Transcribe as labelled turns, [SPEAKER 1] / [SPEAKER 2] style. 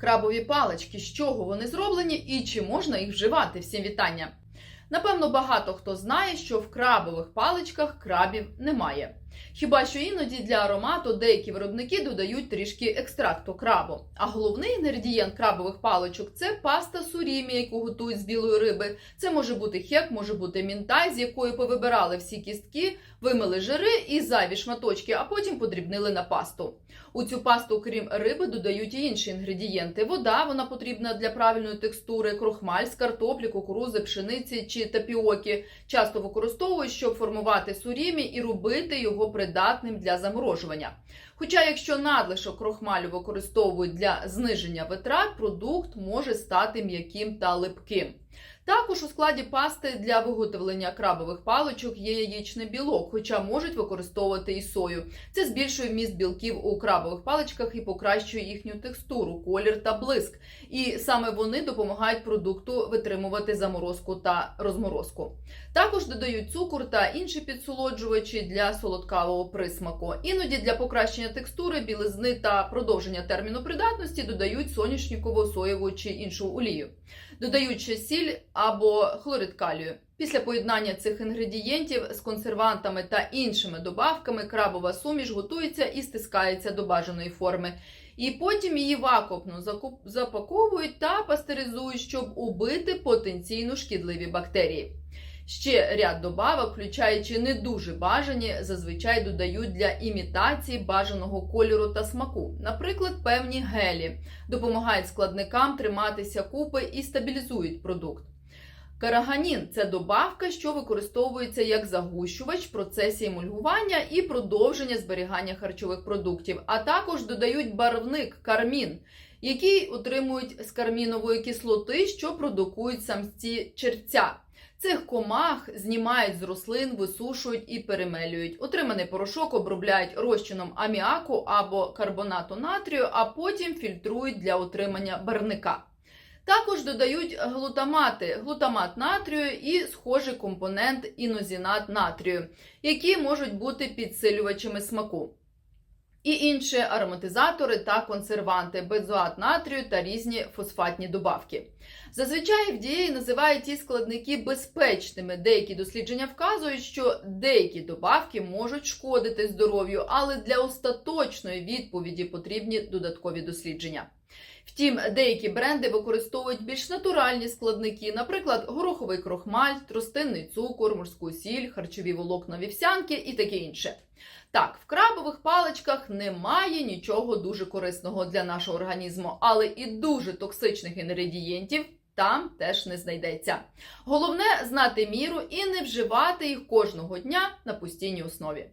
[SPEAKER 1] Крабові палички, з чого вони зроблені і чи можна їх вживати? Всім вітання! Напевно, багато хто знає, що в крабових паличках крабів немає. Хіба що іноді для аромату деякі виробники додають трішки екстракту крабу. А головний інгредієнт крабових паличок це паста сурімі, яку готують з білої риби. Це може бути хек, може бути мінтай, з якої повибирали всі кістки, вимили жири і зайві шматочки, а потім подрібнили на пасту. У цю пасту, крім риби, додають і інші інгредієнти. Вода вона потрібна для правильної текстури, крохмаль з картоплі, кукурузи, пшениці чи тапіоки. Часто використовують, щоб формувати сурімі і робити його придатним для заморожування. Хоча, якщо надлишок крохмалю використовують для зниження витрат, продукт може стати м'яким та липким. Також у складі пасти для виготовлення крабових паличок є яєчний білок, хоча можуть використовувати і сою. Це збільшує вміст білків у крабових паличках і покращує їхню текстуру, колір та блиск. І саме вони допомагають продукту витримувати заморозку та розморозку. Також додають цукор та інші підсолоджувачі для солодкавого присмаку. Іноді для покращення текстури, білизни та продовження терміну придатності додають соняшникову, соєву чи іншу олію. Додають ще сіль або хлорид калію. Після поєднання цих інгредієнтів з консервантами та іншими добавками крабова суміш готується і стискається до бажаної форми. І потім її вакуумно запаковують та пастеризують, щоб убити потенційно шкідливі бактерії. Ще ряд добавок, включаючи не дуже бажані, зазвичай додають для імітації бажаного кольору та смаку. Наприклад, певні гелі допомагають складникам триматися купи і стабілізують продукт. Караганін це добавка, що використовується як загущувач в процесі емульгування і продовження зберігання харчових продуктів, а також додають барвник кармін, який отримують з кармінової кислоти, що продукують самці черця. Цих комах знімають з рослин, висушують і перемелюють. Отриманий порошок обробляють розчином аміаку або карбонату натрію, а потім фільтрують для отримання барвника. Також додають глутамати, глутамат натрію і схожий компонент інозінат натрію, які можуть бути підсилювачами смаку. І інші ароматизатори та консерванти, бензоат натрію та різні фосфатні добавки. Зазвичай FDA називають ті складники безпечними. Деякі дослідження вказують, що деякі добавки можуть шкодити здоров'ю, але для остаточної відповіді потрібні додаткові дослідження. Втім, деякі бренди використовують більш натуральні складники, наприклад, гороховий крохмаль, тростинний цукор, морську сіль, харчові волокна вівсянки і таке інше. Так, в крабових паличках немає нічого дуже корисного для нашого організму, але і дуже токсичних інгредієнтів там теж не знайдеться. Головне знати міру і не вживати їх кожного дня на постійній основі.